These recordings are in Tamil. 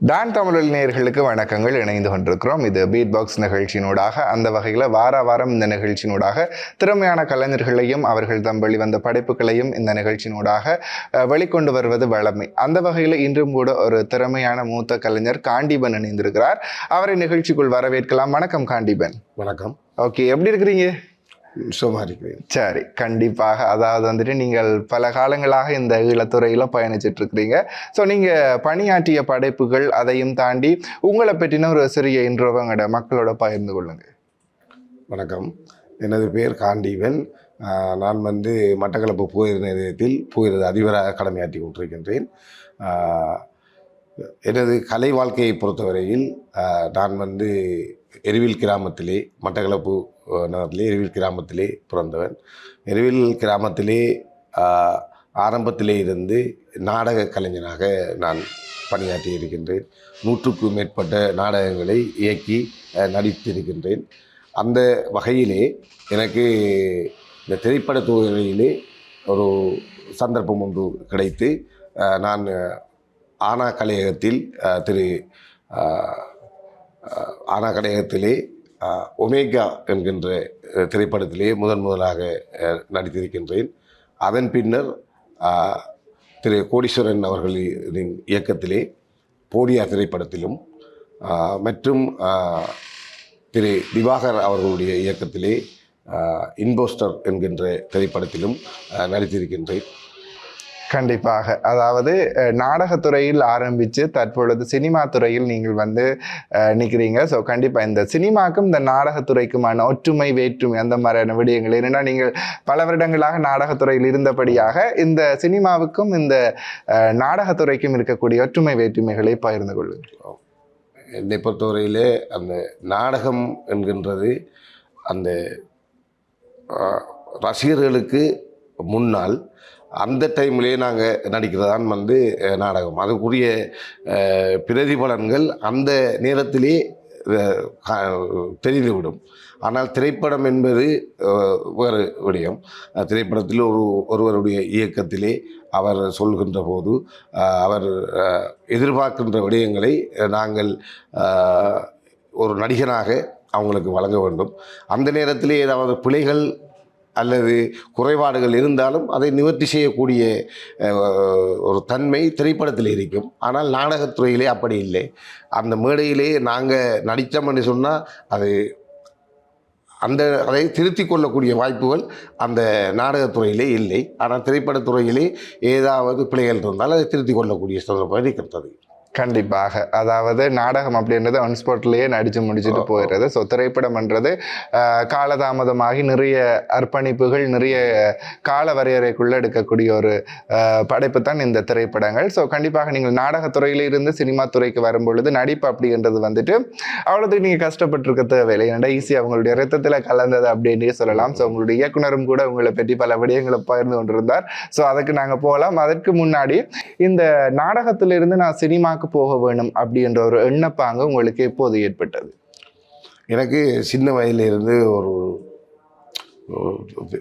டான் தமிழ் நேயர்களுக்கு வணக்கங்கள். இணைந்து கொண்டிருக்கிறோம். இது பீட் பாக்ஸ் நிகழ்ச்சியினூடாக. அந்த வகையில் வார வாரம் இந்த நிகழ்ச்சியினூடாக திறமையான கலைஞர்களையும் அவர்கள் தம் வெளிவந்த படைப்புகளையும் இந்த நிகழ்ச்சியினூடாக வெளிக்கொண்டு வருவது வழமை அந்த வகையில் இன்றும் கூட ஒரு திறமையான மூத்த கலைஞர் காண்டிபன் இணைந்திருக்கிறார். அவரை நிகழ்ச்சிக்குள் வரவேற்கலாம். வணக்கம் காண்டிபன். வணக்கம். ஓகே எப்படி இருக்கிறீங்க? சும்மா இருக்கிறேன் சரி கண்டிப்பாக. அதாவது வந்துட்டு நீங்கள் பல காலங்களாக இந்த ஈழத்துறையில் பயணிச்சிட்டு இருக்கிறீங்க ஸோ நீங்கள் பணியாற்றிய படைப்புகள் அதையும் தாண்டி உங்களை பற்றின ஒரு சிறிய இன்றவங்களோட மக்களோட பகிர்ந்து கொள்ளுங்க. வணக்கம். எனது பேர் காண்டீவன் நான் வந்து மட்டக்களப்பு புகையிர நிலையத்தில் புகையிரத அதிபராக கடமையாற்றி கொண்டிருக்கின்றேன். எனது கலை வாழ்க்கையை பொறுத்தவரையில் நான் வந்து எருவில் கிராமத்திலே மட்டக்களப்பு நகரத்திலே எருவில் கிராமத்திலே பிறந்தவன். எருவில் கிராமத்திலே ஆரம்பத்திலே இருந்து நாடக கலைஞனாக நான் பணியாற்றி இருக்கின்றேன். நூற்றுக்கும் மேற்பட்ட நாடகங்களை இயக்கி நடித்திருக்கின்றேன். அந்த வகையிலே எனக்கு இந்த திரைப்பட துறையிலே ஒரு சந்தர்ப்பம் ஒன்று கிடைத்து நான் ஆனா கலையகத்தில் திரு ஆனா கலையகத்திலே ஒமேகா என்கின்ற திரைப்படத்திலே முதன் முதலாக நடித்திருக்கின்றேன். அதன் பின்னர் திரு கோடீஸ்வரன் அவர்களின் இயக்கத்திலே போடியா திரைப்படத்திலும் மற்றும் திரு திவாகர் அவர்களுடைய இயக்கத்திலே இன்போஸ்டர் என்கின்ற திரைப்படத்திலும் நடித்திருக்கின்றேன். கண்டிப்பாக. அதாவது நாடகத்துறையில் ஆரம்பித்து தற்பொழுது சினிமா துறையில் நீங்கள் வந்து நிற்கிறீங்க ஸோ கண்டிப்பாக இந்த சினிமாக்கும் இந்த நாடகத்துறைக்குமான ஒற்றுமை வேற்றுமை அந்த மாதிரியான விடயங்கள் ஏன்னா நீங்கள் பல வருடங்களாக நாடகத்துறையில் இருந்தபடியாக இந்த சினிமாவுக்கும் இந்த நாடகத்துறைக்கும் இருக்கக்கூடிய ஒற்றுமை வேற்றுமைகளை பகிர்ந்து கொள்ளுங்கள். என்னை பொறுத்தவரையிலே அந்த நாடகம் என்கின்றது அந்த ரசிகர்களுக்கு முன்னால் அந்த டைம்லேயே நாங்கள் நடிக்கிறது தான் வந்து நாடகம். அதுக்குரிய பிரதிபலன்கள் அந்த நேரத்திலே தெரிந்துவிடும். ஆனால் திரைப்படம் என்பது வேறு விடயம். திரைப்படத்தில் ஒரு ஒருவருடைய இயக்கத்திலே அவர் சொல்கின்ற போது அவர் எதிர்பார்க்கின்ற விடயங்களை நாங்கள் ஒரு நடிகனாக அவங்களுக்கு வழங்க வேண்டும். அந்த நேரத்திலே ஏதாவது பிழைகள் அல்லது குறைபாடுகள் இருந்தாலும் அதை நிவர்த்தி செய்யக்கூடிய ஒரு தன்மை திரைப்படத்தில் இருக்கும். ஆனால் நாடகத்துறையிலே அப்படி இல்லை. அந்த மேடையிலே நாங்கள் நடித்தோம்னு சொன்னால் அது அந்த அதை திருத்தி கொள்ளக்கூடிய வாய்ப்புகள் அந்த நாடகத்துறையிலே இல்லை. ஆனால் திரைப்படத்துறையிலே ஏதாவது பிழைகள் இருந்தால் அதை திருத்திக் கொள்ளக்கூடிய சந்தர்ப்பம் இருக்கின்றது கண்டிப்பாக. அதாவது நாடகம் அப்படின்றது ஒன் ஸ்பாட்லேயே நடித்து முடிச்சுட்டு போயிடுறது. ஸோ திரைப்படம்ன்றது காலதாமதமாகி நிறைய அர்ப்பணிப்புகள் நிறைய கால வரையறைக்குள்ளே எடுக்கக்கூடிய ஒரு படைப்பு தான் இந்த திரைப்படங்கள். ஸோ கண்டிப்பாக நீங்கள் நாடகத்துறையில இருந்து சினிமா துறைக்கு வரும்பொழுது நடிப்பு அப்படின்றது வந்துட்டு அவ்வளோதுக்கு நீங்கள் கஷ்டப்பட்டிருக்க தேவையில்லை. ஏன்னா ஈஸியாக அவங்களுடைய ரத்தத்தில் கலந்தது அப்படின்னே சொல்லலாம். ஸோ உங்களுடைய இயக்குனரும் கூட உங்களை பற்றி பல விடயங்களை பகிர்ந்து கொண்டிருந்தார். ஸோ அதுக்கு நாங்கள் போகலாம். அதற்கு முன்னாடி இந்த நாடகத்திலிருந்து நான் சினிமாவுக்கு போக வேணும் அப்படின்ற ஒரு எண்ணப்பாங்க உங்களுக்கு எப்போது ஏற்பட்டது? எனக்கு சின்ன வயதிலிருந்து ஒரு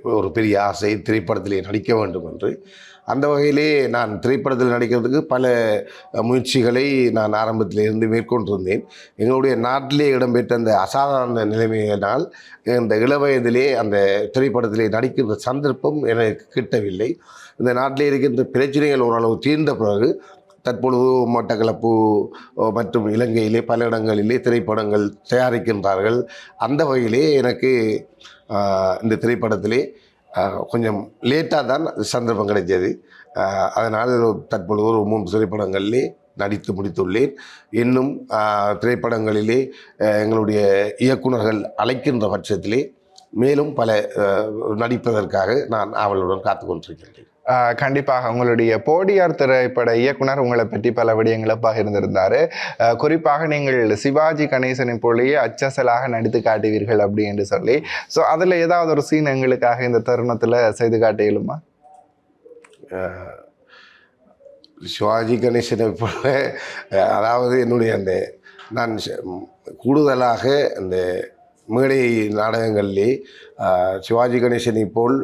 ஒரு- பெரிய ஆசை திரைப்படத்திலே நடிக்க வேண்டும் என்று. அந்த வகையிலே நான் திரைப்படத்தில் நடிக்கிறதுக்கு பல முயற்சிகளை நான் ஆரம்பத்திலிருந்து மேற்கொண்டிருந்தேன். எங்களுடைய நாட்டிலே இடம்பெற்ற அந்த அசாதாரண நிலைமையினால் இந்த இளவயதிலே அந்த திரைப்படத்திலே நடிக்கின்ற சந்தர்ப்பம் எனக்கு கிட்டவில்லை. இந்த நாட்டிலே இருக்கின்ற பிரச்சனைகள் ஓரளவு தீர்ந்த பிறகு தற்பொழுது மட்டக்களப்பு மற்றும் இலங்கையிலே பல இடங்களிலே திரைப்படங்கள் தயாரிக்கின்றார்கள். அந்த வகையிலே எனக்கு இந்த திரைப்படத்திலே கொஞ்சம் லேட்டாக தான் சந்தர்ப்பம் கிடைச்சது அதனால் தற்பொழுது ஒரு மூன்று திரைப்படங்களிலே நடித்து முடித்துள்ளேன். இன்னும் திரைப்படங்களிலே எங்களுடைய இயக்குனர்கள் அழைக்கின்ற பட்சத்திலே மேலும் பல நடிப்பதற்காக நான் அவளுடன் காத்து கொண்டிருக்கின்றேன். கண்டிப்பாக உங்களுடைய போடியார் திரைப்பட இயக்குனர் உங்களை பற்றி பல விடயங்களை பகிர்ந்திருந்தாரு. குறிப்பாக நீங்கள் சிவாஜி கணேசனை போலேயே அச்சசலாக நடித்து காட்டுவீர்கள் அப்படி என்று சொல்லி. ஸோ அதில் ஏதாவது ஒரு சீன் எங்களுக்காக இந்த தருணத்தில் செய்து காட்டியலுமா? சிவாஜி கணேசனை போல அதாவது என்னுடைய அந்த நான் கூடுதலாக அந்த மேடை நாடகங்களிலே சிவாஜி கணேசனை போல்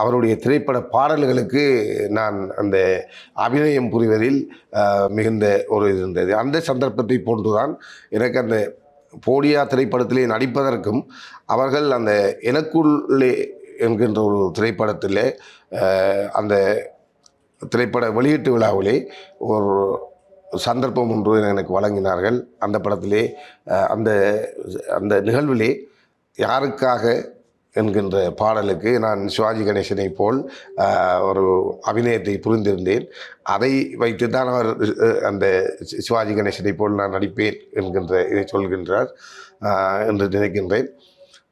அவருடைய திரைப்பட பாடல்களுக்கு நான் அந்த அபிநயம் புரிவதில் மிகுந்த ஒரு இது இருந்தது. அந்த சந்தர்ப்பத்தை போன்றுதான் எனக்கு அந்த போடியா திரைப்படத்திலே நடிப்பதற்கும் அவர்கள் அந்த எனக்குள்ளே என்கின்ற ஒரு திரைப்படத்திலே அந்த திரைப்பட வெளியீட்டு விழாவிலே ஒரு சந்தர்ப்பம் ஒன்று எனக்கு வழங்கினார்கள். அந்த படத்திலே அந்த அந்த நிகழ்விலே யாருக்காக என்கின்ற பாடலுக்கு நான் சிவாஜி கணேசனை போல் ஒரு அபிநயத்தை புரிந்திருந்தேன். அதை வைத்து தான் அவர் அந்த சி- சிவாஜி கணேசனை போல் நான் நடிப்பேன் என்கின்ற இதை சொல்கின்றார் என்று நினைக்கின்றேன்.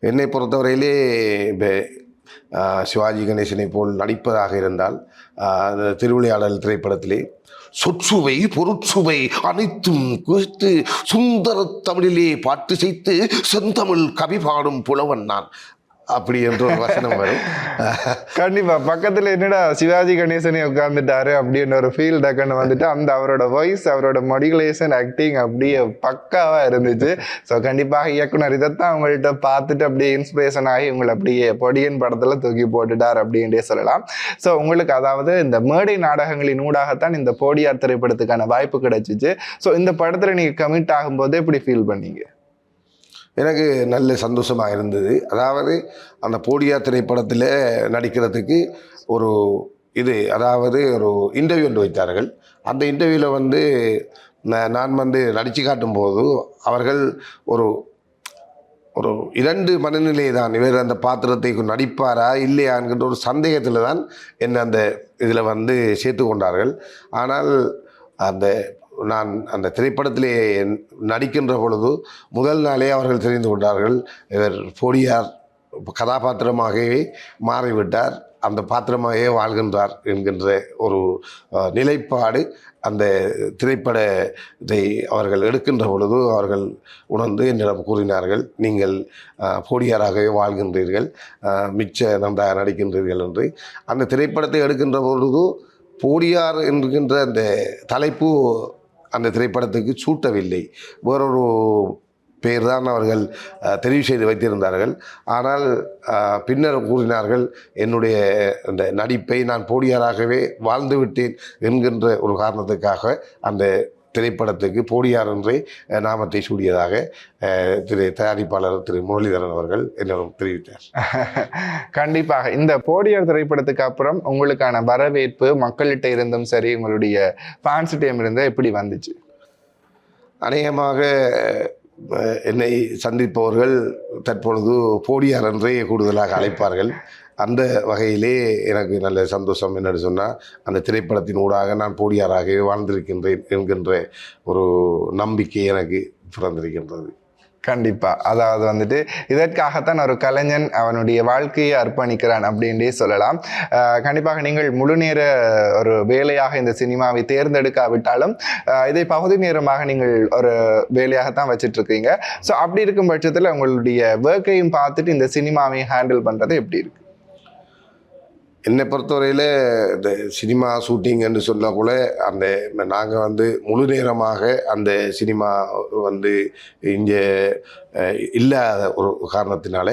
என்னை பொறுத்தவரையிலே இப்போ சிவாஜி கணேசனை போல் நடிப்பதாக இருந்தால் அந்த திருவிளையாடல் திரைப்படத்திலே சொற்சுவை பொருட்சுவை அனைத்தும் குறித்து சுந்தர தமிழிலே பாட்டு செய்து செந்தமிழ் கவி பாடும் புலவன் நான். அப்படி என்ற ஒரு வசனம் வரும். கண்டிப்பா. பக்கத்துல என்னடா சிவாஜி கணேசனே உட்கார்ந்துட்டாரு அப்படின்னு ஒரு ஃபீல் டக்குன்னு வந்துட்டு அந்த அவரோட வாய்ஸ் அவரோட மொடிகுலேஷன் ஆக்டிங் அப்படியே பக்காவா இருந்துச்சு. ஸோ கண்டிப்பாக இயக்குனர் இதைத்தான் அவங்கள்ட்ட பார்த்துட்டு அப்படியே இன்ஸ்பிரேஷன் ஆகி உங்களை அப்படியே பொடியன் படத்துல தூக்கி போட்டுட்டார் அப்படின்றே சொல்லலாம். ஸோ உங்களுக்கு அதாவது இந்த மேடை நாடகங்களின் ஊடாகத்தான் இந்த போடியார் திரைப்படத்துக்கான வாய்ப்பு கிடைச்சிச்சு. ஸோ இந்த படத்துல நீங்க கமிட் ஆகும்போது எப்படி ஃபீல் பண்ணீங்க? எனக்கு நல்ல சந்தோஷமாக இருந்தது. அதாவது அந்த போடியா திரைப்படத்தில் நடிக்கிறதுக்கு ஒரு இது அதாவது ஒரு இன்டர்வியூ ஒன்று வைத்தார்கள். அந்த இன்டர்வியூவில் வந்து நான் வந்து நடித்து காட்டும்போது அவர்கள் ஒரு ஒரு இரண்டு மனநிலை தான் இவர் அந்த பாத்திரத்தை நடிப்பாரா இல்லையான்கின்ற ஒரு சந்தேகத்தில் தான் என்னை அந்த இதில் வந்து சேர்த்து கொண்டார்கள். ஆனால் அந்த நான் அந்த திரைப்படத்திலே நடிக்கின்ற பொழுது முதல் நாளே அவர்கள் தெரிந்து கொண்டார்கள். இவர் போடியார் கதாபாத்திரமாகவே மாறிவிட்டார். அந்த பாத்திரமாகவே வாழ்கின்றார் என்கின்ற ஒரு நிலைப்பாடு அந்த திரைப்படத்தை அவர்கள் எடுக்கின்ற பொழுது அவர்கள் உணர்ந்து என்னிடம் கூறினார்கள் நீங்கள் போடியாராகவே வாழ்கின்றீர்கள். மிச்ச நன்றாக நடிக்கின்றீர்கள் என்று. அந்த திரைப்படத்தை எடுக்கின்ற பொழுது போடியார் என்கின்ற அந்த தலைப்பு அந்த திரைப்படத்துக்கு சூட்டவில்லை. வேறொரு பெயர் தான் அவர்கள் தெரிவு செய்து வைத்திருந்தார்கள். ஆனால் பின்னர் கூறினார்கள் என்னுடைய அந்த நடிப்பை நான் போடியாராகவே வாழ்ந்துவிட்டேன் என்கின்ற ஒரு காரணத்துக்காக அந்த திரைப்படத்துக்கு போடியார் என்றே நாமத்தை சூடியதாக திரு தயாரிப்பாளர் திரு முரளிதரன் அவர்கள் என்னிடம் தெரிவித்தார். கண்டிப்பாக. இந்த போடியார் திரைப்படத்துக்கு அப்புறம் உங்களுக்கான வரவேற்பு மக்கள்கிட்ட இருந்தும் சரி உங்களுடைய ஃபேன்ஸ்கிட்டையும் இருந்து எப்படி வந்துச்சு? அநேகமாக என்னை சந்திப்பவர்கள் தற்பொழுது போடியார் என்றே கூடுதலாக அழைப்பார்கள். அந்த வகையிலே எனக்கு நல்ல சந்தோஷம் என்னென்னு சொன்னால் அந்த திரைப்படத்தின் ஊடாக நான் போடியாராகவே வாழ்ந்திருக்கின்றேன் என்கின்ற ஒரு நம்பிக்கை எனக்கு பிறந்திருக்கின்றது. கண்டிப்பாக அதாவது வந்துட்டு இதற்காகத்தான் ஒரு கலைஞன் அவனுடைய வாழ்க்கையை அர்ப்பணிக்கிறான் அப்படின்றே சொல்லலாம். கண்டிப்பாக நீங்கள் முழு நேர ஒரு வேலையாக இந்த சினிமாவை தேர்ந்தெடுக்காவிட்டாலும் இதை பகுதி நேரமாக நீங்கள் ஒரு வேலையாகத்தான் வச்சிட்ருக்கீங்க. ஸோ அப்படி இருக்கும் பட்சத்தில் உங்களுடைய ஒர்க்கையும் பார்த்துட்டு இந்த சினிமாவை ஹேண்டில் பண்ணுறது எப்படி இருக்குது என்னை பொறுத்தவரையில் இந்த சினிமா ஷூட்டிங் என்று சொல்லக்குள்ள அந்த நாங்கள் வந்து முழு நேரமாக அந்த சினிமா வந்து இங்கே இல்லாத ஒரு காரணத்தினால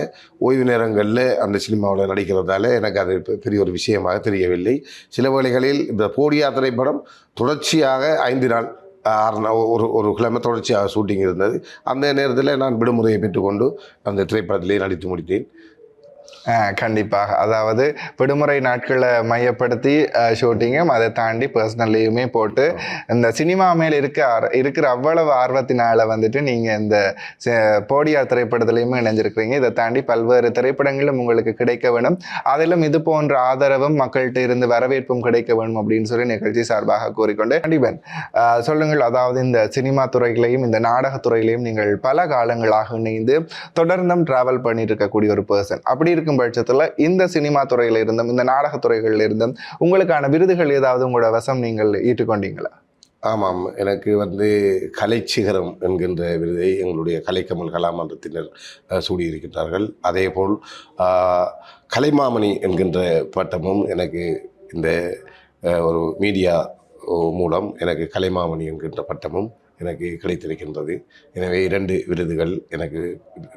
ஓய்வு நேரங்களில் அந்த சினிமாவில் நடிக்கிறதால எனக்கு அது பெரிய ஒரு விஷயமாக தெரியவில்லை. சில வேளைகளில் இந்த போடியா திரைப்படம் தொடர்ச்சியாக ஐந்து நாள் ஆறு நாள் ஒரு ஒரு கிழமை தொடர்ச்சியாக ஷூட்டிங் இருந்தது. அந்த நேரத்தில் நான் விடுமுறையை பெற்றுக்கொண்டு அந்த திரைப்படத்திலே நடித்து முடித்தேன். கண்டிப்பாக. அதாவது விடுமுறை நாட்களை மையப்படுத்தி ஷூட்டிங்கும் அதை தாண்டி பர்சனல் லீவுமே போட்டு இந்த சினிமா மேல் இருக்க இருக்கிற அவ்வளவு ஆர்வத்தினால வந்துட்டு நீங்கள் இந்த ச- போடியார் திரைப்படத்துலையுமே இணைஞ்சிருக்கிறீங்க. இதை தாண்டி பல்வேறு திரைப்படங்களும் உங்களுக்கு கிடைக்க வேணும். அதிலும் இது போன்ற ஆதரவும் மக்கள்கிட்ட இருந்து வரவேற்பும் கிடைக்க வேணும் அப்படின்னு சொல்லி நிகழ்ச்சி சார்பாக கூறிக்கொண்டு கண்டிப்பன் சொல்லுங்கள். அதாவது இந்த சினிமா துறையிலையும் இந்த நாடகத் துறையிலையும் நீங்கள் பல காலங்களாக இணைந்து தொடர்ந்தும் டிராவல் பண்ணிட்டு இருக்கக்கூடிய ஒரு பர்சன் அப்படி இருக்கும் பட்சத்தில் இந்த சினிமா துறையில இருந்தும் இந்த நாடகத்துறைகளில் இருந்தும் உங்களுக்கான விருதுகள் ஏதாவது உங்களோட வசம் நீங்கள் ஈட்டுக்கொண்டீங்களா? ஆமாம். எனக்கு வந்து கலைச்சிகரம் என்கின்ற விருதை எங்களுடைய கலைக்கமல் கலாமன்றத்தினர் சூடியிருக்கின்றார்கள். அதே போல் கலைமாமணி என்கின்ற பட்டமும் எனக்கு இந்த ஒரு மீடியா மூலம் எனக்கு கலைமாமணி என்கின்ற பட்டமும் எனக்கு கிடைத்திருக்கின்றது. எனவே இரண்டு விருதுகள் எனக்கு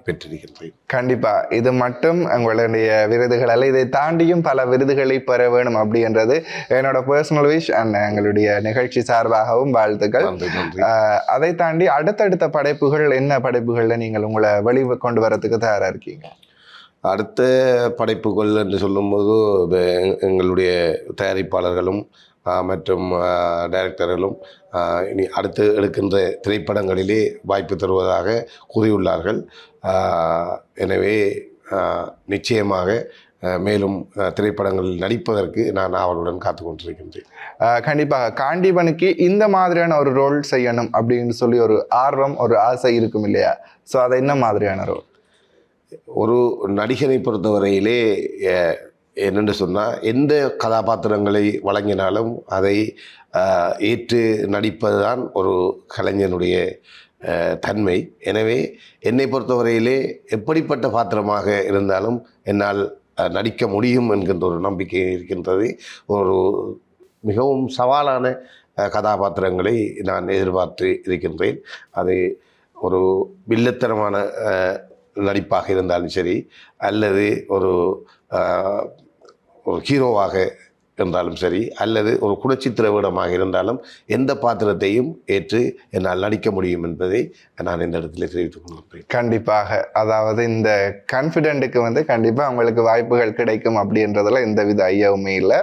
பெற்றிருக்கின்றேன் கண்டிப்பா. இது மட்டும் உங்களுடைய விருதுகள் அல்ல. இதை தாண்டியும் பல விருதுகளை பெற வேணும் அப்படின்றது என்னோட பர்சனல் விஷ் அண்ட் எங்களுடைய நிகழ்ச்சி சார்பாகவும் வாழ்த்துக்கள். அதை தாண்டி அடுத்தடுத்த படைப்புகள் என்ன படைப்புகள்ல நீங்கள் உங்களை வெளி கொண்டு வரதுக்கு தயாரா இருக்கீங்க? அடுத்த படைப்புகள் என்று சொல்லும்போது எங்களுடைய தயாரிப்பாளர்களும் மற்றும் டைரக்டர்களும் இனி அடுத்து எடுக்கின்ற திரைப்படங்களிலே வாய்ப்பு தருவதாக கூறியுள்ளார்கள். எனவே நிச்சயமாக மேலும் திரைப்படங்களில் நடிப்பதற்கு நான் ஆவலுடன் காத்து கொண்டிருக்கின்றேன் கண்டிப்பாக காண்டிபனுக்கு இந்த மாதிரியான ஒரு ரோல் செய்யணும் அப்படின்னு சொல்லி ஒரு ஆர்வம் ஒரு ஆசை இருக்கும் இல்லையா? ஸோ அது என்ன மாதிரியான ரோல் ஒரு நடிகனை பொறுத்தவரையிலே என்னென்று சொன்னால் எந்த கதாபாத்திரங்களை வழங்கினாலும் அதை ஏற்று நடிப்பது தான் ஒரு கலைஞனுடைய தன்மை. எனவே என்னை பொறுத்தவரையிலே எப்படிப்பட்ட பாத்திரமாக இருந்தாலும் என்னால் நடிக்க முடியும் என்கின்ற ஒரு நம்பிக்கை இருக்கின்றது. ஒரு மிகவும் சவாலான கதாபாத்திரங்களை நான் எதிர்பார்த்து இருக்கின்றேன். அது ஒரு வில்லத்தனமான நடிப்பாக இருந்தாலும் சரி அல்லது ஒரு ஒரு ஹீரோவாக இருந்தாலும் சரி அல்லது ஒரு குணச்சித்திர வேடமாக இருந்தாலும் எந்த பாத்திரத்தையும் ஏற்று என்னால் நடிக்க முடியும் என்பதை நான் இந்த இடத்துல தெரிவித்துக் கொள்கிறேன். கண்டிப்பாக. அதாவது இந்த கான்ஃபிடென்ட்டுக்கு வந்து கண்டிப்பாக அவங்களுக்கு வாய்ப்புகள் கிடைக்கும் அப்படின்றதுல எந்த வித ஐயவுமே இல்லை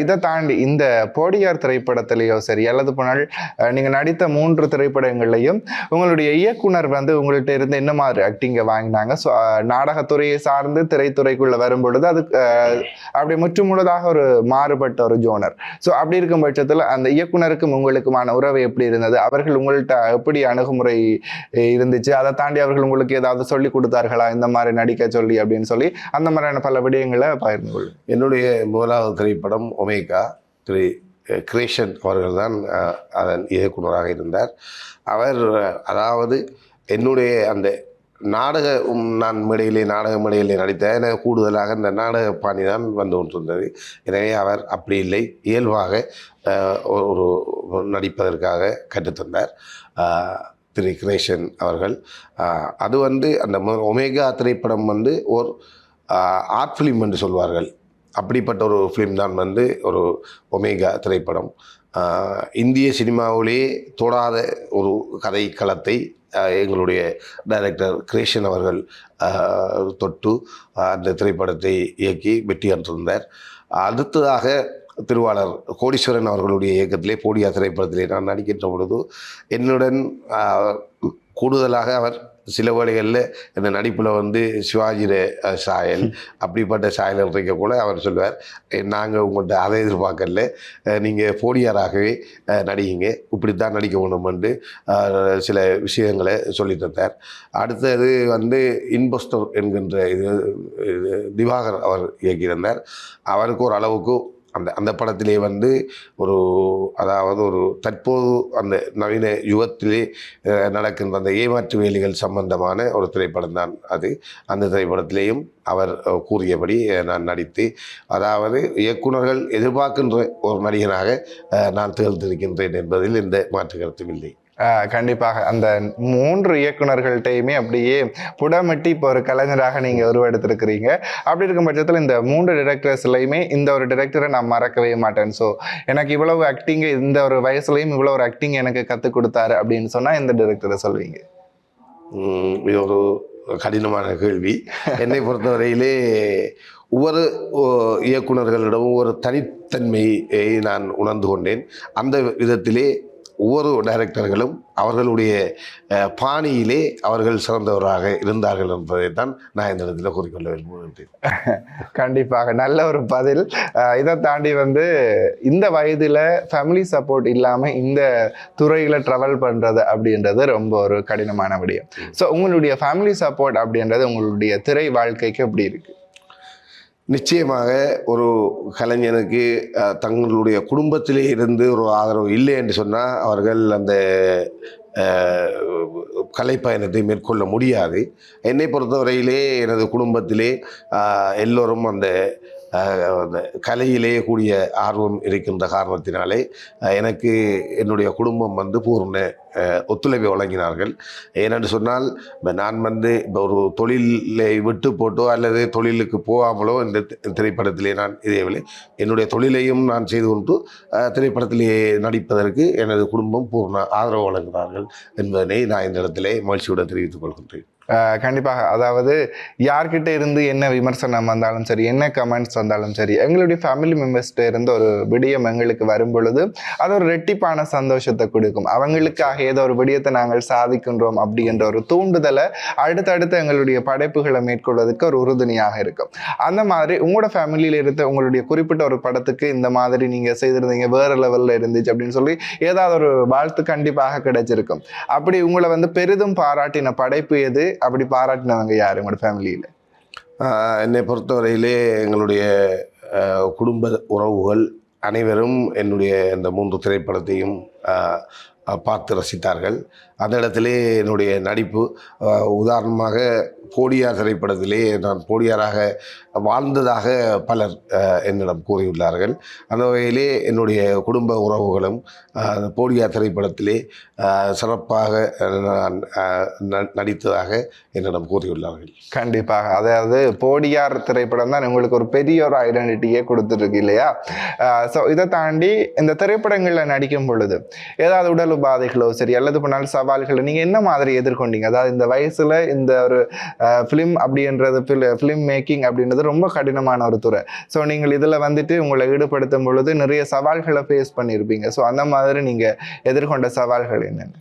இதை தாண்டி இந்த போடியார் திரைப்படத்திலேயோ சரி அல்லது போனால் அஹ், நீங்க நடித்த மூன்று திரைப்படங்கள்லையும் உங்களுடைய இயக்குனர் வந்து உங்கள்கிட்ட இருந்து என்ன மாதிரி ஆக்டிங்கை வாங்கினாங்க? ஸோ நாடகத்துறையை சார்ந்து திரைத்துறைக்குள்ள வரும் பொழுது அது அப்படி முற்றுமுழுதாக ஒரு மாறுபட்ட ஒரு ஜோனர். ஸோ அப்படி இருக்கும் பட்சத்தில் அந்த இயக்குனருக்கும் உங்களுக்குமான உறவு எப்படி இருந்தது? அவர்கள் உங்கள்கிட்ட எப்படி அணுகுமுறை இருந்துச்சு? அதை தாண்டி அவர்கள் உங்களுக்கு ஏதாவது சொல்லி கொடுத்தார்களா? இந்த மாதிரி நடிக்க சொல்லி அப்படின்னு சொல்லி அந்த மாதிரியான பல விடயங்களை பகிர்ந்து கொள்ளுங்க. என்னுடைய முதலாவது திரைப்படம் ஒமேகா திரு கிரேஷன் அவர்கள் தான் அதன் இயக்குனராக இருந்தார். அவர் அதாவது என்னுடைய அந்த நாடக நான் மேடையிலே நாடக மேடையிலே நடித்த எனக்கு கூடுதலாக இந்த நாடக பாணி தான் வந்து கொண்டிருந்தது. எனவே அவர் அப்படி இல்லை. இயல்பாக ஒரு நடிப்பதற்காக கற்றுத்தந்தார் திரு கிரேஷன் அவர்கள். அது வந்து அந்த ஒமேகா திரைப்படம் வந்து ஒரு ஆர்ட் ஃபிலிம் என்று சொல்வார்கள். அப்படிப்பட்ட ஒரு ஃபிலிம் தான் வந்து ஒரு ஒமேகா திரைப்படம். இந்திய சினிமாவிலே தொடாத ஒரு கதை களத்தை எங்களுடைய டைரக்டர் கிரேஷன் அவர்கள் தொட்டு அந்த திரைப்படத்தை இயக்கி வெற்றி அன்றிருந்தார் அடுத்ததாக திருவாளர் கோடீஸ்வரன் அவர்களுடைய இயக்கத்திலே போடியா திரைப்படத்திலே நான் நடிக்கின்ற பொழுது என்னுடன் கூடுதலாக அவர் சில வேளைகளில் இந்த நடிப்பில் வந்து அஹ், சாயல் அப்படிப்பட்ட சாயல் இருக்க கூட அவர் சொல்லுவார் நாங்கள் உங்கள்கிட்ட அதை எதிர்பார்க்கல. நீங்கள் போடியாராகவே அஹ், நடியுங்க இப்படி தான் நடிக்க வேணுமென்று சில விஷயங்களை சொல்லி தந்தார். அடுத்தது வந்து இன்பஸ்டர் என்கின்ற இது திவாகர் அவர் இயக்கியிருந்தார். அவருக்கு ஒரு அளவுக்கு அந்த அந்த படத்திலே வந்து ஒரு அதாவது ஒரு தற்போது அந்த நவீன யுகத்திலே நடக்கின்ற அந்த ஏமாற்று வேலிகள் சம்பந்தமான ஒரு திரைப்படம் தான் அது. அந்த திரைப்படத்திலேயும் அவர் கூறியபடி நான் நடித்து அதாவது இயக்குனர்கள் எதிர்பார்க்கின்ற ஒரு நடிகனாக நான் தேர்ந்தெடுக்கின்றேன் என்பதில் எந்த மாற்று கருத்தும் இல்லை. கண்டிப்பாக. அந்த மூன்று இயக்குநர்கள்ட்டையுமே அப்படியே புடமிட்டு இப்போ ஒரு கலைஞராக நீங்கள் உருவெடுத்திருக்கிறீங்க. அப்படி இருக்கும் பட்சத்தில் இந்த மூன்று டிரெக்டர்ஸ்லையுமே இந்த ஒரு டிரெக்டரை நான் மறக்கவே மாட்டேன். ஸோ எனக்கு இவ்வளவு ஆக்டிங் இந்த ஒரு வயசுலையும் இவ்வளோ ஒரு ஆக்டிங் எனக்கு கற்றுக் கொடுத்தாரு அப்படின்னு சொன்னால் இந்த டிரெக்டரை சொல்வீங்க? இது ஒரு கடினமான கேள்வி. என்னை பொறுத்தவரையிலே ஒவ்வொரு ஓ, ஒரு தனித்தன்மையை நான் உணர்ந்து கொண்டேன். அந்த விதத்திலே ஒவ்வொரு டைரக்டர்களும் அவர்களுடைய பாணியிலே அவர்கள் சிறந்தவராக இருந்தார்கள் என்பதை தான் நான் இந்த இடத்துல கூறிக்கொள்ள விரும்புகின்றேன். கண்டிப்பாக. நல்ல ஒரு பதில். இதை தாண்டி வந்து இந்த வயதுல ஃபேமிலி சப்போர்ட் இல்லாம இந்த துறையில ட்ராவல் பண்றது அப்படின்றது ரொம்ப ஒரு கடினமான விடயம். ஸோ உங்களுடைய ஃபேமிலி சப்போர்ட் அப்படின்றது உங்களுடைய திரை வாழ்க்கைக்கு எப்படி இருக்கு? நிச்சயமாக ஒரு கலைஞனுக்கு தங்களுடைய குடும்பத்திலே இருந்து ஒரு ஆதரவு இல்லை என்று சொன்னால் அவர்கள் அந்த அஹ், கலைப்பயணத்தை மேற்கொள்ள முடியாது. என்னை பொறுத்தவரையிலே எனது குடும்பத்திலே எல்லோரும் அந்த கலையிலே கூடிய ஆர்வம் இருக்கின்ற காரணத்தினாலே எனக்கு என்னுடைய குடும்பம் வந்து பூர்ண ஒத்துழைப்பை வழங்கினார்கள். ஏனென்று சொன்னால் நான் வந்து இப்போ ஒரு தொழிலை விட்டு போட்டோ அல்லது தொழிலுக்கு போகாமலோ இந்த திரைப்படத்திலே நான் இதேவில்லை என்னுடைய தொழிலையும் நான் செய்து கொண்டு திரைப்படத்திலே நடிப்பதற்கு எனது குடும்பம் பூர்ண ஆதரவு வழங்கினார்கள் என்பதனை நான் இந்த இடத்திலே மகிழ்ச்சியுடன் தெரிவித்துக் கொள்கின்றேன். கண்டிப்பாக. அதாவது யார்கிட்ட இருந்து என்ன விமர்சனம் வந்தாலும் சரி என்ன கமெண்ட்ஸ் வந்தாலும் சரி எங்களுடைய ஃபேமிலி மெம்பர்ஸ்கிட்ட இருந்து ஒரு விடியம் எங்களுக்கு வரும் பொழுது அது ஒரு ரெட்டிப்பான சந்தோஷத்தை கொடுக்கும். அவங்களுக்காக ஏதோ ஒரு விடியத்தை நாங்கள் சாதிக்கின்றோம் அப்படின்ற ஒரு தூண்டுதலை அடுத்தடுத்து எங்களுடைய படைப்புகளை மேற்கொள்வதற்கு ஒரு உறுதுணையாக இருக்கும். அந்த மாதிரி உங்களோட ஃபேமிலியில் இருந்த உங்களுடைய குறிப்பிட்ட ஒரு படத்துக்கு இந்த மாதிரி நீங்கள் செய்திருந்தீங்க வேறு லெவலில் இருந்துச்சு அப்படின்னு சொல்லி ஏதாவது ஒரு வாழ்த்து கண்டிப்பாக கிடைச்சிருக்கும். அப்படி உங்களை வந்து பெரிதும் பாராட்டின படைப்பு எது? அப்படி பாராட்டினவங்க யார் உங்களோட ஃபேமிலியில் என்னை பொறுத்தவரையிலே எங்களுடைய குடும்ப உறவுகள் அனைவரும் என்னுடைய இந்த மூன்று திரைப்படத்தையும் பார்த்து ரசித்தார்கள். அந்த இடத்திலே என்னுடைய நடிப்பு உதாரணமாக போடியார் திரைப்படத்திலே நான் போடியாராக வாழ்ந்ததாக பலர் என்னிடம் கூறியுள்ளார்கள். அந்த வகையிலே என்னுடைய குடும்ப உறவுகளும் போடியார் திரைப்படத்திலே சிறப்பாக நான் ந- நடித்ததாக என்னிடம் கூறியுள்ளார்கள். கண்டிப்பாக. அதாவது போடியார் திரைப்படம் தான் உங்களுக்கு ஒரு பெரிய ஒரு ஐடென்டிட்டியே கொடுத்துருக்கு இல்லையா? ஸோ இதை தாண்டி இந்த திரைப்படங்களில் நடிக்கும் பொழுது ஏதாவது உடல் உபாதைகளோ சரி அல்லது பண்ணாலும் சவால்களை நீங்கள் என்ன மாதிரி எதிர்கொண்டீங்க? அதாவது இந்த வயசில் இந்த ஒரு ஃபிலிம் அப்படின்றது ஃபிலிம் மேக்கிங் அப்படின்றது ரொம்ப கடினமான ஒரு துறை. ஸோ நீங்கள் இதில் வந்துட்டு உங்களை ஈடுபடுத்தும் பொழுது நிறைய சவால்களை ஃபேஸ் பண்ணியிருப்பீங்க ஸோ அந்த மாதிரி நீங்கள் எதிர்கொண்ட சவால்கள் என்னென்ன?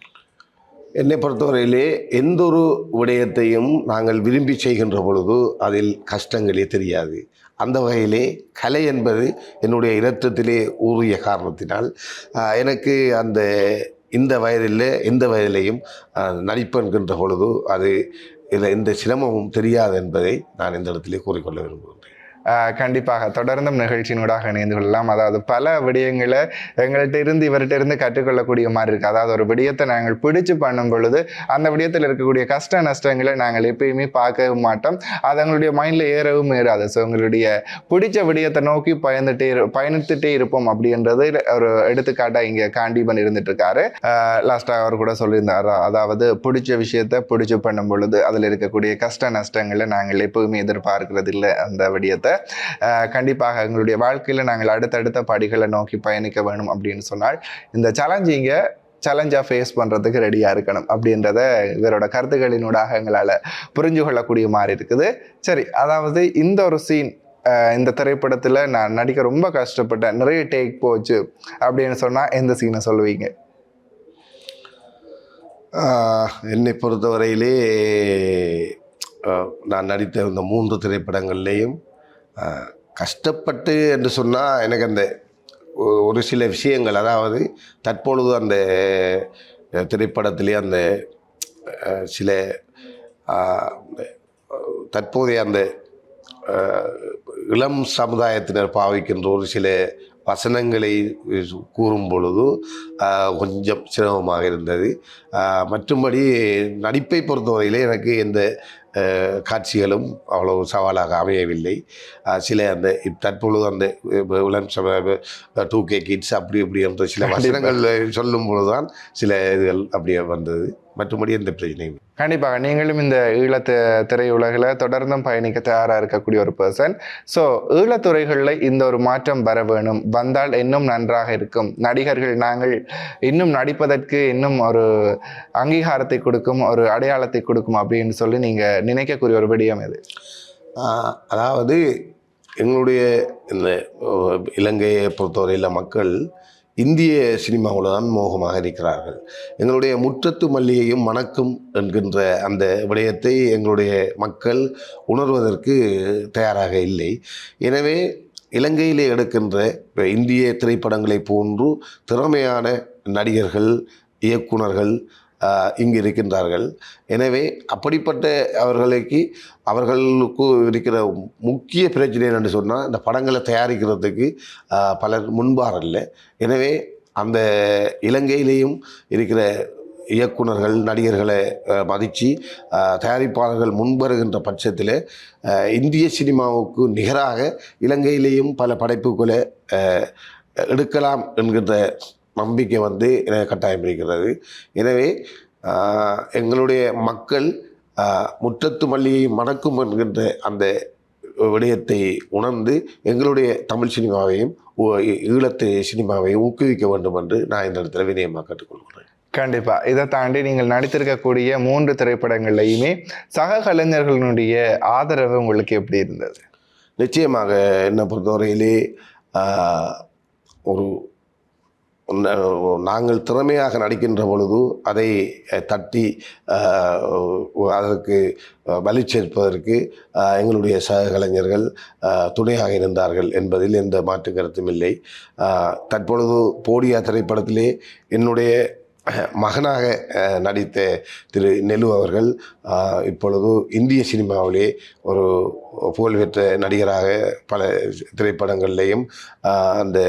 என்னை பொறுத்தவரையிலே எந்த ஒரு விடயத்தையும் நாங்கள் விரும்பி செய்கின்ற பொழுது அதில் கஷ்டங்களே தெரியாது. அந்த வகையிலே கலை என்பது என்னுடைய இரத்தத்திலே ஊறிய காரணத்தினால் எனக்கு அந்த இந்த வயதில் எந்த வயதிலையும் ஆஹ், நடிப்பு என்கின்ற பொழுது அது இதில் எந்த சிரமமும் தெரியாது என்பதை நான் இந்த இடத்திலே கூறிக்கொள்ள விரும்புகிறேன். கண்டிப்பாக தொடர்ந்தும் நிகழ்ச்சியினூடாக இணைந்து கொள்ளலாம். அதாவது பல விடயங்களை எங்கள்கிட்ட இருந்து இவர்கிட்ட இருந்து கற்றுக்கொள்ளக்கூடிய மாதிரி இருக்கு. அதாவது ஒரு விடயத்தை நாங்கள் பிடிச்சு பண்ணும் பொழுது அந்த விடயத்தில் இருக்கக்கூடிய கஷ்ட நஷ்டங்களை நாங்கள் எப்பயுமே பார்க்கவும் மாட்டோம். அது எங்களுடைய மைண்டில் ஏறவும் ஏறாது. ஸோ எங்களுடைய பிடிச்ச விடயத்தை நோக்கி பயந்துட்டே பயணித்துட்டே இருப்போம் அப்படின்றது ஒரு எடுத்துக்காட்டாக இங்கே காண்டிபன் இருந்துட்டு இருக்காரு லாஸ்ட்டாக அவர் கூட சொல்லியிருந்தார்? அதாவது பிடிச்ச விஷயத்தை பிடிச்சு பண்ணும் பொழுது அதில் இருக்கக்கூடிய கஷ்ட நஷ்டங்களை நாங்கள் எப்பவுமே எதிர்பார்க்கிறது இல்லை அந்த விடயத்தை. கண்டிப்பாக எங்களுடைய வாழ்க்கையில் நாங்கள் அடுத்தடுத்த படிகளை நோக்கி பயணிக்க வேணும் அப்படின்னு சொன்னால் இந்த சேலஞ்சிங்கை சேலஞ்சாக ஃபேஸ் பண்ணுறதுக்கு ரெடியாக இருக்கணும் அப்படின்றத இவரோட கருத்துக்களினூடாக எங்களால் புரிஞ்சு கொள்ளக்கூடிய மாதிரி இருக்குது. சரி அதாவது இந்த ஒரு சீன் இந்த திரைப்படத்தில் நான் நடிக்க ரொம்ப கஷ்டப்பட்டேன். நிறைய டேக் போச்சு அப்படின்னு சொன்னால் எந்த சீனை சொல்லுவீங்க? என்னை பொறுத்தவரையிலே நான் நடித்த இந்த மூன்று திரைப்படங்கள்லேயும் கஷ்டப்பட்டு என்று சொன்னால் எனக்கு அந்த ஒ- ஒரு சில விஷயங்கள் அதாவது தற்பொழுது அந்த திரைப்படத்திலே அந்த சில தற்போதைய அந்த இளம் சமுதாயத்தினர் பாவிக்கின்ற ஒரு சில வசனங்களை கூறும் பொழுது கொஞ்சம் சிரமமாக இருந்தது. மற்றும்படி நடிப்பை பொறுத்தவரையிலே எனக்கு எந்த காட்சிகளும் அவ்வளவு சவாலாக அமையவில்லை. சில அந்த இப் தற்பொழுது அந்த இளம் டூ கே கிட்ஸ் அப்படி இப்படி என்ற சில வசனங்கள் சொல்லும் பொழுதுதான் சில இதுகள் அப்படியே வந்தது. மற்றபடி எந்த பிரச்சனையும். கண்டிப்பாக நீங்களும் இந்த ஈழத்து திரையுலகில் தொடர்ந்தும் பயணிக்க தயாராக இருக்கக்கூடிய ஒரு பர்சன் ஸோ ஈழத்துறைகளில் இந்த ஒரு மாற்றம் வர வேணும். வந்தால் இன்னும் நன்றாக இருக்கும். நடிகர்கள் நாங்கள் இன்னும் நடிப்பதற்கு இன்னும் ஒரு அங்கீகாரத்தை கொடுக்கும் ஒரு அடையாளத்தை கொடுக்கும் அப்படின்னு சொல்லி நீங்கள் நினைக்கக்கூடிய ஒரு விடயம் இது அதாவது எங்களுடைய இந்த இலங்கையை பொறுத்தவரையில் மக்கள் இந்திய சினிமாவில் தான் மோகமாக இருக்கிறார்கள். எங்களுடைய முற்றத்து மல்லிகையும் மணக்கும் என்கின்ற அந்த விடயத்தை எங்களுடைய மக்கள் உணர்வதற்கு தயாராக இல்லை. எனவே இலங்கையிலே எடுக்கின்ற இந்திய திரைப்படங்களை போன்று திறமையான நடிகர்கள் இயக்குனர்கள் இங்கு இருக்கின்றார்கள். எனவே அப்படிப்பட்ட அவர்களுக்கு அவர்களுக்கு இருக்கிற முக்கிய பிரச்சனை என்னென்னு சொன்னால் இந்த படங்களை தயாரிக்கிறதுக்கு பலர் பலர் முன்பாரல்ல எனவே அந்த இலங்கையிலேயும் இருக்கிற இயக்குனர்கள் நடிகர்களை மதித்து தயாரிப்பாளர்கள் முன்வருகின்ற பட்சத்தில் இந்திய சினிமாவுக்கு நிகராக இலங்கையிலேயும் பல படைப்புகளை எடுக்கலாம் என்கின்ற நம்பிக்கை வந்து கட்டாயம் இருக்கிறது எனவே எங்களுடைய மக்கள் முற்றத்து மல்லியை மணக்கும் என்கின்ற அந்த விடயத்தை உணர்ந்து எங்களுடைய தமிழ் சினிமாவையும் ஈழத்து சினிமாவையும் ஊக்குவிக்க வேண்டும் என்று நான் இந்த இடத்துல வினயமாக கேட்டுக்கொள்கிறேன். கண்டிப்பா. இதை தாண்டி நீங்கள் நடித்திருக்கக்கூடிய மூன்று திரைப்படங்கள்லையுமே சக கலைஞர்களுடைய ஆதரவு உங்களுக்கு எப்படி இருந்தது? நிச்சயமாக என்னை பொறுத்தவரையிலே ஒரு நாங்கள் திறமையாக நடிக்கின்ற பொழுது அதை தட்டி அதற்கு வலி சேர்ப்பதற்கு எங்களுடைய சக கலைஞர்கள் துணையாக இருந்தார்கள் என்பதில் எந்த மாற்று கருத்தும் இல்லை. தற்பொழுது போடியா திரைப்படத்திலே என்னுடைய மகனாக நடித்த திரு நெலு அவர்கள் இப்பொழுது இந்திய சினிமாவிலே ஒரு புகழ்பெற்ற நடிகராக பல திரைப்படங்கள்லேயும் அந்த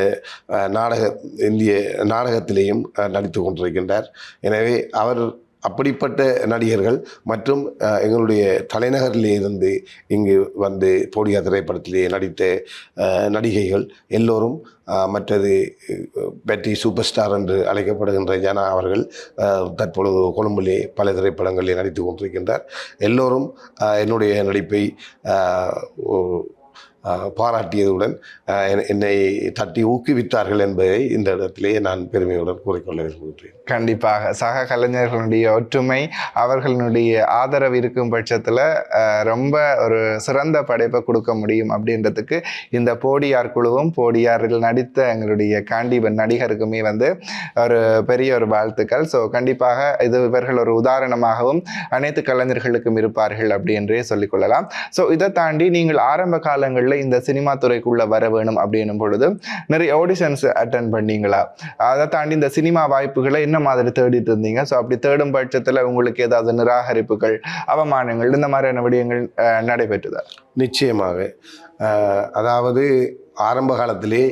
நாடக இந்திய நாடகத்திலேயும் நடித்து கொண்டிருக்கின்றார். எனவே அவர் அப்படிப்பட்ட நடிகர்கள் மற்றும் எங்களுடைய தலைநகரிலே இருந்து இங்கு வந்து போடியா திரைப்படத்திலே நடித்த நடிகைகள் எல்லோரும் மற்றது பெட்டி சூப்பர் ஸ்டார் என்று அழைக்கப்படுகின்ற ஜனா அவர்கள் தற்பொழுது கொழும்பிலே பல திரைப்படங்களில் நடித்து கொண்டிருக்கின்றார். எல்லோரும் என்னுடைய நடிப்பை பாராட்டியதுடன் என்னை தட்டி ஊக்குவித்தார்கள் என்பதை இந்த இடத்திலேயே நான் பெருமையுடன் கூறிக்கொள்ள விரும்புகிறேன் கண்டிப்பாக. சக கலைஞர்களுடைய ஒற்றுமை அவர்களுடைய ஆதரவு இருக்கும் பட்சத்தில் ரொம்ப ஒரு சிறந்த படைப்பை கொடுக்க முடியும் அப்படின்றதுக்கு இந்த போடியார் குழுவும் போடியாரில் நடித்த எங்களுடைய காண்டிபன் நடிகருக்குமே வந்து ஒரு பெரிய ஒரு வாழ்த்துக்கள். ஸோ கண்டிப்பாக இது இவர்கள் ஒரு உதாரணமாகவும் அனைத்து கலைஞர்களுக்கும் இருப்பார்கள் அப்படின்றே சொல்லிக்கொள்ளலாம் ஸோ இதை தாண்டி நீங்கள் ஆரம்ப காலங்களில் இந்த சினிமா துறைக்குள்ளே வர வேணும் அப்படின்னும் பொழுது நிறைய ஆடிஷன்ஸ் அட்டன் பண்ணீங்களா? அதை தாண்டி இந்த சினிமா வாய்ப்புகளை என்ன மாதிரி தேடிட்டு இருந்தீங்க? ஸோ அப்படி தேடும் பட்சத்தில் உங்களுக்கு ஏதாவது நிராகரிப்புகள் அவமானங்கள் இந்த மாதிரியான விடயங்கள் அஹ், நடைபெற்றுதா? நிச்சயமாக. அதாவது ஆரம்ப காலத்திலே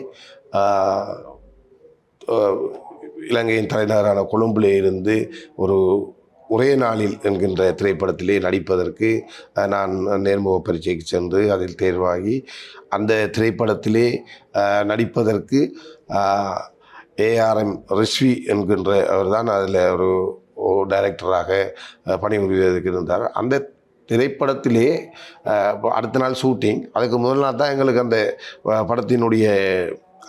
இலங்கையின் தலைநகரான கொழும்பிலே இருந்து ஒரு ஒரே நாளில் என்கின்ற திரைப்படத்திலே நடிப்பதற்கு நான் நேர்முக பரீட்சைக்கு சென்று அதில் தேர்வாகி அந்த திரைப்படத்திலே நடிப்பதற்கு ஏஆர்எம் ரிஷ்வி என்கின்ற அவர் தான் அதில் ஒரு டைரக்டராக பணிபுரிவதற்கு இருந்தார் அந்த திரைப்படத்திலே அடுத்த நாள் ஷூட்டிங். அதுக்கு முதல் நாள் தான் எங்களுக்கு அந்த படத்தினுடைய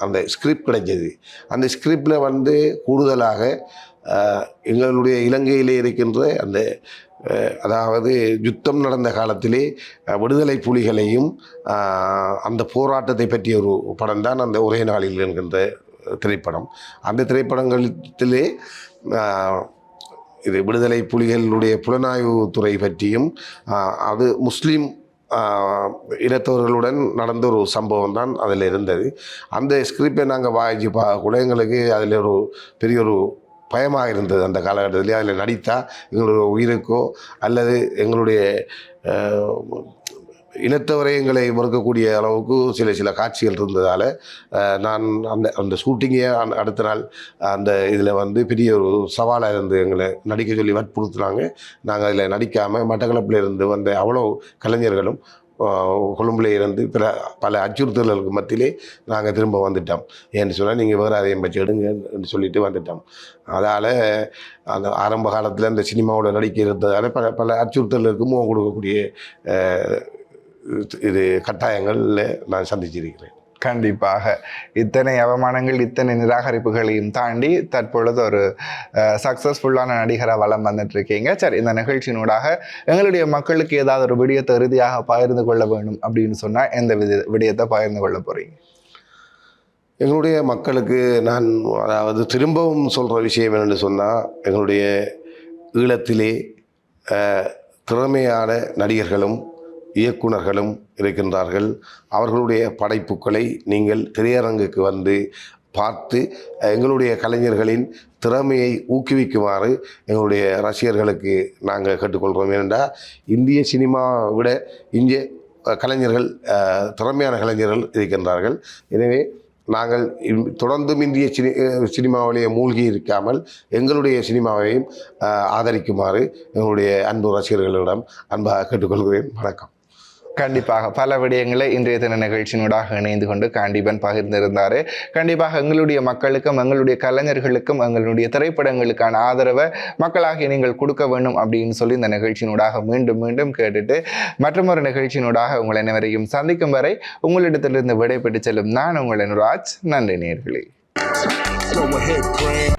அந்த ஸ்கிரிப்ட் கிடைச்சது. அந்த ஸ்கிரிப்டில் வந்து கூடுதலாக எங்களுடைய இலங்கையிலே இருக்கின்ற அந்த அதாவது யுத்தம் நடந்த காலத்திலே விடுதலை புலிகளையும் அந்த போராட்டத்தை பற்றிய ஒரு படம் தான் அந்த ஒரே நாளில் என்கின்ற திரைப்படம். அந்த திரைப்படங்களிலே இது விடுதலை புலிகளுடைய புலனாய்வு துறை பற்றியும் அது முஸ்லீம் இனத்தவர்களுடன் நடந்த ஒரு சம்பவம் தான் அதில் இருந்தது. அந்த ஸ்கிரிப்டை நாங்கள் வாய்ச்சி பா கூட எங்களுக்கு அதில் ஒரு பெரிய ஒரு பயமாக இருந்தது அந்த காலகட்டத்திலே. அதில் நடித்தா எங்களுடைய உயிருக்கோ அல்லது எங்களுடைய இனத்தவரை எங்களை மறுக்கக்கூடிய அளவுக்கு சில சில காட்சிகள் இருந்ததால் நான் அந்த அந்த ஷூட்டிங்கே அடுத்த நாள் அந்த இதில் வந்து பெரிய ஒரு சவாலாக இருந்து எங்களை நடிக்க சொல்லி வற்புறுத்துனாங்க. நாங்கள் அதில் நடிக்காமல் மட்டக்களப்பில் இருந்து வந்த அவ்வளோ கலைஞர்களும் கொழும்புல இருந்து பிற பல அச்சுறுத்தல்களுக்கு மத்தியிலே நாங்கள் திரும்ப வந்துட்டோம். ஏன்னு சொன்னால் நீங்கள் வேறு அதையும் பற்றி எடுங்கன்னு சொல்லிட்டு வந்துட்டோம். அதால் அந்த ஆரம்ப காலத்தில் அந்த சினிமாவோட நடிக்க இருந்ததால் பல பல அச்சுறுத்தலுக்கு முகம் கொடுக்கக்கூடிய இது கட்டாயங்களில் நான் சந்திச்சிருக்கிறேன். கண்டிப்பாக. இத்தனை அவமானங்கள் இத்தனை நிராகரிப்புகளையும் தாண்டி தற்பொழுது ஒரு சக்ஸஸ்ஃபுல்லான நடிகராக வளம் வந்துட்டு இருக்கீங்க சரி இந்த நிகழ்ச்சியினூடாக எங்களுடைய மக்களுக்கு ஏதாவது ஒரு விடயத்தை இறுதியாக பகிர்ந்து கொள்ள வேண்டும் அப்படின்னு சொன்னால் எந்த வித விடயத்தை பகிர்ந்து கொள்ள போறீங்க? எங்களுடைய மக்களுக்கு நான் அதாவது திரும்பவும் சொல்கிற விஷயம் என்னென்னு சொன்னால் எங்களுடைய ஈழத்திலே திறமையான நடிகர்களும் இயக்குனர்களும் இருக்கின்றார்கள். அவர்களுடைய படைப்புகளை நீங்கள் திரையரங்குக்கு வந்து பார்த்து எங்களுடைய கலைஞர்களின் திறமையை ஊக்குவிக்குமாறு எங்களுடைய ரசிகர்களுக்கு நாங்கள் கேட்டுக்கொள்கிறோம். ஏனென்றால் இந்திய சினிமாவை விட இங்கே கலைஞர்கள் திறமையான கலைஞர்கள் இருக்கின்றார்கள். எனவே நாங்கள் தொடர்ந்தும் இந்திய சினி சினிமாவிலேயே மூழ்கி இருக்காமல் எங்களுடைய சினிமாவையும் ஆதரிக்குமாறு எங்களுடைய அன்பு ரசிகர்களிடம் அன்பாக கேட்டுக்கொள்கிறேன். வணக்கம். கண்டிப்பாக பல விடயங்களை இன்றைய தின நிகழ்ச்சியினூடாக இணைந்து கொண்டு காண்டிபன் பகிர்ந்திருந்தார். கண்டிப்பாக எங்களுடைய மக்களுக்கும் எங்களுடைய கலைஞர்களுக்கும் எங்களுடைய திரைப்படங்களுக்கான ஆதரவை மக்களாகி நீங்கள் கொடுக்க வேண்டும் அப்படின்னு சொல்லி இந்த நிகழ்ச்சியினூடாக மீண்டும் மீண்டும் கேட்டுட்டு மற்றொரு நிகழ்ச்சியினூடாக உங்களை அனைவரையும் சந்திக்கும் வரை உங்களிடத்திலிருந்து விடைபெற்று செல்லும் நான் உங்களின் ராஜ் நன்றி நேர்களே. Go ahead, Craig.